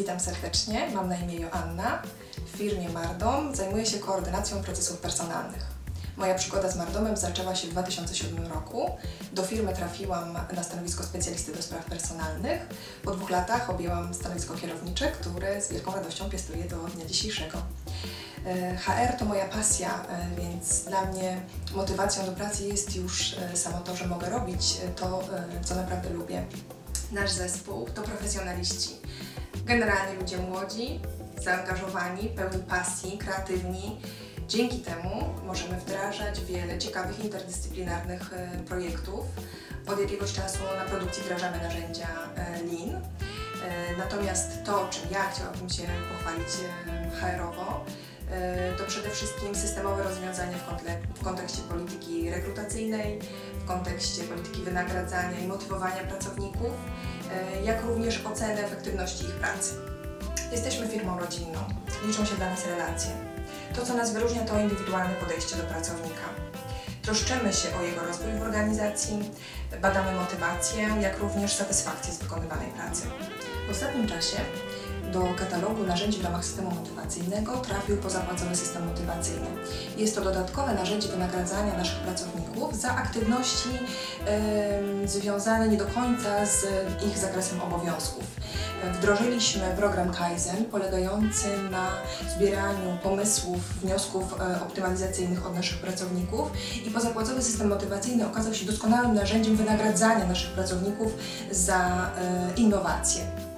Witam serdecznie, mam na imię Joanna. W firmie Mardom zajmuję się koordynacją procesów personalnych. Moja przygoda z Mardomem zaczęła się w 2007 roku. Do firmy trafiłam na stanowisko specjalisty do spraw personalnych. Po dwóch latach objęłam stanowisko kierownicze, które z wielką radością piastuję do dnia dzisiejszego. E, HR to moja pasja, e, więc dla mnie motywacją do pracy jest już e, samo to, że mogę robić to, co naprawdę lubię. Nasz zespół to profesjonaliści. Generalnie ludzie młodzi, zaangażowani, pełni pasji, kreatywni. Dzięki temu możemy wdrażać wiele ciekawych interdyscyplinarnych projektów. Od jakiegoś czasu na produkcji wdrażamy narzędzia Lean. Natomiast to, czym ja chciałabym się pochwalić HR-owo, E, to przede wszystkim systemowe rozwiązania w, kontekście polityki rekrutacyjnej, w kontekście polityki wynagradzania i motywowania pracowników, e, jak również oceny efektywności ich pracy. Jesteśmy firmą rodzinną, liczą się dla nas relacje. To, co nas wyróżnia, to indywidualne podejście do pracownika. Troszczymy się o jego rozwój w organizacji, badamy motywację, jak również satysfakcję z wykonywanej pracy. W ostatnim czasie do katalogu narzędzi w ramach systemu motywacyjnego trafił pozapłacony system motywacyjny. Jest to dodatkowe narzędzie wynagradzania naszych pracowników za aktywności yy, związane nie do końca z ich zakresem obowiązków. Wdrożyliśmy program Kaizen polegający na zbieraniu pomysłów, wniosków e, optymalizacyjnych od naszych pracowników i pozapłacony system motywacyjny okazał się doskonałym narzędziem wynagradzania naszych pracowników za e, innowacje.